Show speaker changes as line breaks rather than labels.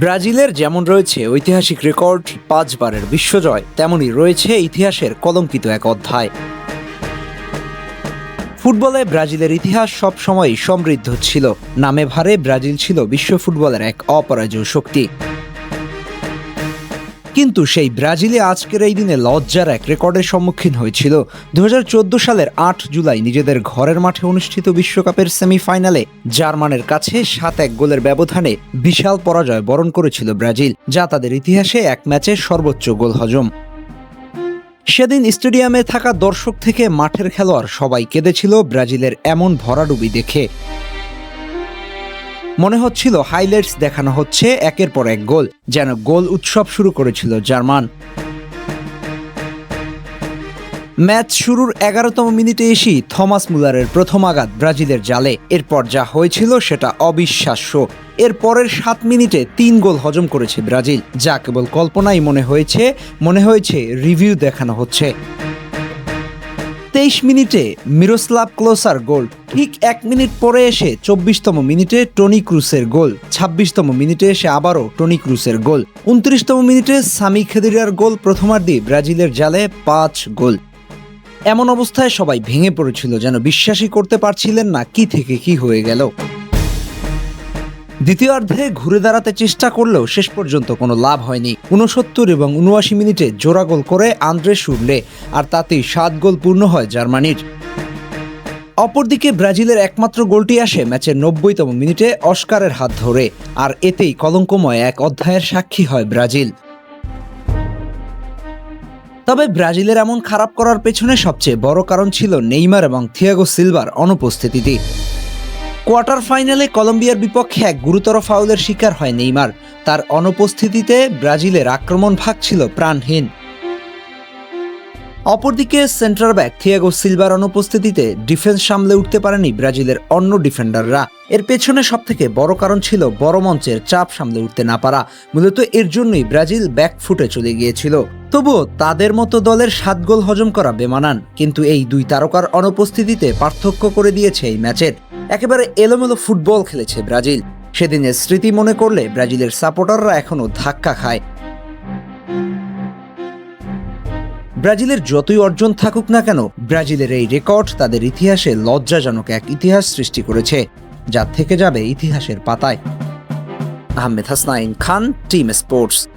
ব্রাজিলের যেমন রয়েছে ঐতিহাসিক রেকর্ড পাঁচবারের বিশ্বজয় তেমনই রয়েছে ইতিহাসের কলঙ্কিত এক অধ্যায়। ফুটবলে ব্রাজিলের ইতিহাস সবসময়ই সমৃদ্ধ ছিল। নামে ভারে ব্রাজিল ছিল বিশ্ব ফুটবলের এক অপরাজয় শক্তি। কিন্তু সেই ব্রাজিলে আজকের এই দিনে লজ্জার এক রেকর্ডের সম্মুখীন হয়েছিল। দু হাজার চৌদ্দ সালের আট জুলাই নিজেদের ঘরের মাঠে অনুষ্ঠিত বিশ্বকাপের সেমিফাইনালে জার্মানের কাছে সাত এক গোলের ব্যবধানে বিশাল পরাজয় বরণ করেছিল ব্রাজিল, যা তাদের ইতিহাসে এক ম্যাচে সর্বোচ্চ গোল হজম। সেদিন স্টেডিয়ামে থাকা দর্শক থেকে মাঠের খেলোয়াড় সবাই কেঁদেছিল ব্রাজিলের এমন ভরাডুবি দেখে। মনে হচ্ছিল হাইলাইটস দেখানো হচ্ছে একের পর এক গোল, যেন গোল উৎসব শুরু করেছিল জার্মান। ম্যাচ শুরুর এগারোতম মিনিটে এসেই থমাস মুলারের প্রথম আঘাত ব্রাজিলের জালে। এরপর যা হয়েছিল সেটা অবিশ্বাস্য। এর পরের সাত মিনিটে তিন গোল হজম করেছে ব্রাজিল, যা কেবল কল্পনাই মনে হয়েছে মনে হয়েছে রিভিউ দেখানো হচ্ছে। তেইশ মিনিটে মিরোস্লাভ ক্লোসার গোল। ঠিক এক মিনিট পরে এসে চব্বিশতম মিনিটে টনি ক্রুসের গোল। ছাব্বিশতম মিনিটে এসে আবারও টনি ক্রুসের গোল। উনত্রিশতম মিনিটে সামি খেদিরার গোল প্রথমার্ধে ব্রাজিলের জালে পাঁচ গোল। এমন অবস্থায় সবাই ভেঙে পড়েছিল যেন বিশ্বাসই করতে পারছিলেন না কি থেকে কি হয়ে গেল। দ্বিতীয়ার্ধে ঘুরে দাঁড়াতে চেষ্টা করলেও শেষ পর্যন্ত কোনো লাভ হয়নি। উনসত্তর এবং উনআশি মিনিটে জোড়া গোল করে আন্দ্রে সুরলে আর তাতেই সাত গোল পূর্ণ হয় জার্মানির। অপরদিকে ব্রাজিলের একমাত্র গোলটি আসে ম্যাচের নব্বইতম মিনিটে অস্কারের হাত ধরে, আর এতেই কলঙ্কময় এক অধ্যায়ের সাক্ষী হয় ব্রাজিল। তবে ব্রাজিলের এমন খারাপ করার পেছনে সবচেয়ে বড় কারণ ছিল নেইমার এবং থিয়াগো সিলভার অনুপস্থিতিতে। কোয়ার্টার ফাইনালে কলম্বিয়ার বিপক্ষে এক গুরুতর ফাউলের শিকার হয় নেইমার। তার অনুপস্থিতিতে ব্রাজিলের আক্রমণ ভাগ ছিল প্রাণহীন। অপরদিকে সেন্ট্রাল ব্যাক থিয়াগো সিলভার অনুপস্থিতিতে ডিফেন্স সামলে উঠতে পারেনি ব্রাজিলের অন্য ডিফেন্ডাররা। এর পেছনে সবথেকে বড় কারণ ছিল বড় মঞ্চের চাপ সামলে উঠতে না পারা। মূলত এর জন্যই ব্রাজিল ব্যাক ফুটে চলে গিয়েছিল। তবুও তাদের মতো দলের সাত গোল হজম করা বেমানান, কিন্তু এই দুই তারকার অনুপস্থিতিতে পার্থক্য করে দিয়েছে এই ম্যাচের। একেবারে এলোমেলো ফুটবল খেলেছে ব্রাজিল। সেদিনের স্মৃতি মনে করলে ব্রাজিলের সাপোর্টাররা এখনও ধাক্কা খায়। ব্রাজিলের যতই অর্জন থাকুক না কেন, ব্রাজিলের এই রেকর্ড তাদের ইতিহাসে লজ্জাজনক এক ইতিহাস সৃষ্টি করেছে, যা থেকে যাবে ইতিহাসের পাতায়। Ahmed Hasnain Khan, team sports.